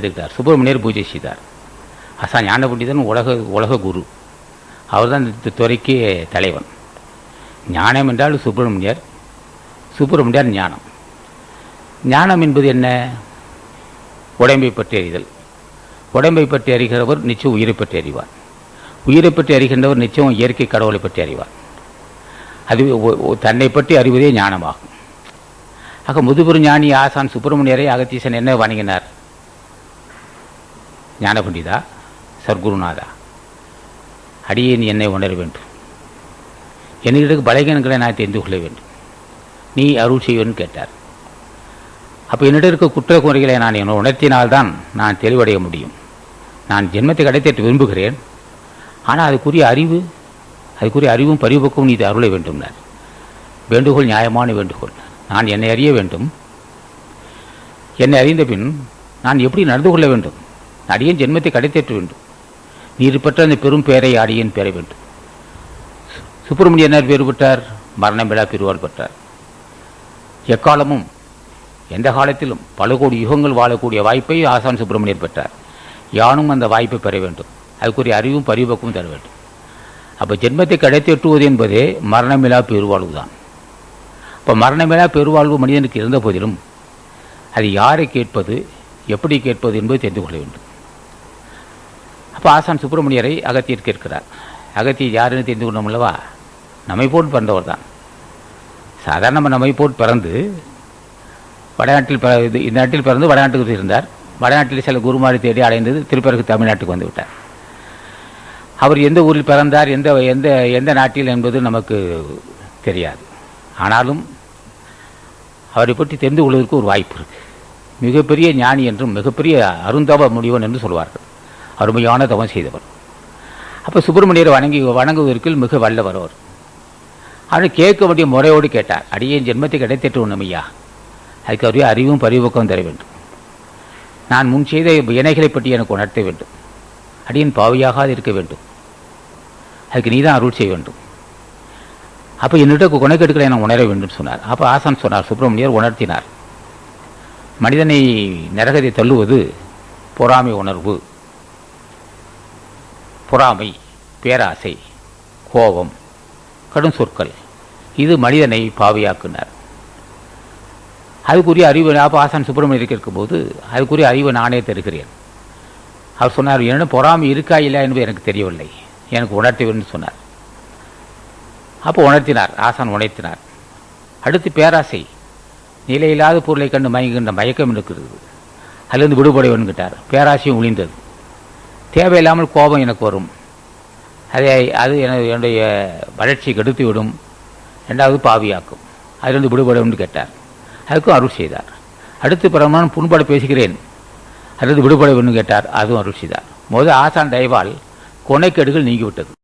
எடுத்துக்கிட்டார் சுப்பிரமணியர் பூஜை செய்தார். அசா ஞான பண்டிதன் உலக உலக குரு. அவர்தான் இந்த துறைக்கு தலைவன். ஞானம் என்றால் சுப்பிரமணியர் சுப்பிரமணியர் ஞானம். ஞானம் என்பது என்ன? உடம்பை பற்றி அறிதல். உடம்பை பற்றி அறிகிறவர் நிச்சயம் உயிரை பற்றி அறிவார். உயிரை பற்றி அறிகின்றவர் நிச்சயம் இயற்கை கடவுளை பற்றி அறிவார். அது தன்னை பற்றி அறிவதே ஞானமாகும். ஆக முதுபெரும் ஞானி ஆசான் சுப்பிரமணியரை அகத்தீசன் என்ன வணங்கினார்? ஞானபண்டிதா சர்க்குருநாதா. அடியே நீ என்னை உணர வேண்டும். என்னிடக்கு பலகீனங்களை நான் தெரிந்து கொள்ள வேண்டும். நீ அருள் செய்வன் கேட்டார். அப்போ என்னிடம் இருக்க குற்ற குறைகளை நான் என்னை உணர்த்தினால்தான் நான் தெளிவடைய முடியும். நான் ஜென்மத்தை கடைத்தேற்ற விரும்புகிறேன். ஆனால் அதுக்குரிய அறிவு அதுக்குரிய அறிவும் பரிபக்குவம் நீ அருள வேண்டும்னார். வேண்டுகோள் நியாயமான வேண்டுகோள். நான் என்னை அறிய வேண்டும். என்னை அறிந்த பின் நான் எப்படி நடந்து கொள்ள வேண்டும்? அடியேன் ஜென்மத்தை கடைத்தேற்ற வேண்டும். நீர் பெற்ற அந்த பெரும் பெயரை அடியன் பெற வேண்டும். சுப்பிரமணியனார் சுப்பிரமணியனர் பேர் பெற்றார் மரணம் விழா பெறுவார் பெற்றார். எக்காலமும் எந்த காலத்திலும் பல கோடி யுகங்கள் வாழக்கூடிய வாய்ப்பை ஆசான் சுப்பிரமணியர் பெற்றார். யானும் அந்த வாய்ப்பை பெற வேண்டும். அதுக்குரிய அறிவும் பரிபக்குவம் தர வேண்டும். அப்போ ஜென்மத்தை கிடைத்தெட்டுவது என்பதே மரணமிலா பெருவாழ்வு தான் இப்போ மரணமிலா பெருவாழ்வு மனிதனுக்கு இருந்த போதிலும் அது யாரை கேட்பது எப்படி கேட்பது என்பது தெரிந்து கொள்ள வேண்டும். அப்போ ஆசான் சுப்பிரமணியரை அகத்தியர் கேட்கிறார் அகத்தியர் யாருன்னு தெரிந்து கொண்டோம் அல்லவா நம்மை போட்டு பிறந்தவர் தான். சாதாரண நம்ம நம்மை போட்டு பிறந்து வடநாட்டில் பிற- இது- இந்த நாட்டில் பிறந்து வடநாட்டுக்கு இருந்தார் வடநாட்டில் சில குருமாரி தேடி அடைந்தது திருப்பிறகு தமிழ்நாட்டுக்கு வந்து விட்டார். அவர் எந்த ஊரில் பிறந்தார் எந்த எந்த எந்த நாட்டில் என்பது நமக்கு தெரியாது. ஆனாலும் அவரை பற்றி தெரிந்து கொள்வதற்கு ஒரு வாய்ப்பு இருக்குது மிகப்பெரிய ஞானி என்றும் மிகப்பெரிய அருந்தவ முடிவன் என்று சொல்வார்கள். அருமையான தவம் செய்தவர். அப்போ சுப்பிரமணியரை வணங்கி வணங்குவதற்கு மிக வல்லவர் அவர். ஆனால் கேட்க வேண்டிய முறையோடு கேட்டார். அடியேன் ஜென்மத்தை கிடைத்திட்டு ஒன்றுமையா அதுக்கு அவரே அறிவும் பரிபக்கம் தர வேண்டும். நான் முன் செய்த இணைகளை பற்றி எனக்கு உணர்த்த வேண்டும். அடியின் பாவியாகாது இருக்க வேண்டும். அதுக்கு நீ தான் அருள் செய்ய வேண்டும். அப்போ என்னிட்ட குணக்கெடுக்கலை நான் உணர வேண்டும் சொன்னார். அப்போ ஆசான் சொன்னார் சுப்பிரமணியர் உணர்த்தினார். மனிதனை நரகத்தை தள்ளுவது பொறாமை உணர்வு. பொறாமை பேராசை கோபம் கடும் சொற்கள். இது மனிதனை பாவியாக்குனார். அதுக்குரிய அறிவு அப்போ ஆசான் சுப்பிரமணியருக்கு இருக்கும்போது அதுக்குரிய அறிவை நானே தருகிறேன். அவர் சொன்னார் என்ன பொறாமை இருக்கா இல்லை என்பது எனக்கு தெரியவில்லை. எனக்கு உணர்த்த சொன்னார். அப்போ உணர்த்தினார் ஆசான் உணர்த்தினார். அடுத்து பேராசை. நிலையில்லாத பொருளை கண்டு மயங்குகின்ற மயக்கம் இருக்கிறது அதிலிருந்து விடுபட வேணுங்கிட்டார் பேராசையும் ஒளிந்தது தேவையில்லாமல் கோபம் எனக்கு வரும். அதை அது என்னுடைய வளர்ச்சியை கெடுத்து விடும் ரெண்டாவது பாவியாக்கும். அதிலிருந்து விடுபடும்னு கேட்டார். அதுக்கும் அருள் செய்தார். அடுத்து பிரமாணம் புண்பட பேசுகிறேன். அதிலிருந்து விடுபட வேண்டும் கேட்டார். அதுவும் அருள் செய்தார். முதல் ஆசான் தயவால் கொனைக்கேடுகள் நீங்கிவிட்டது.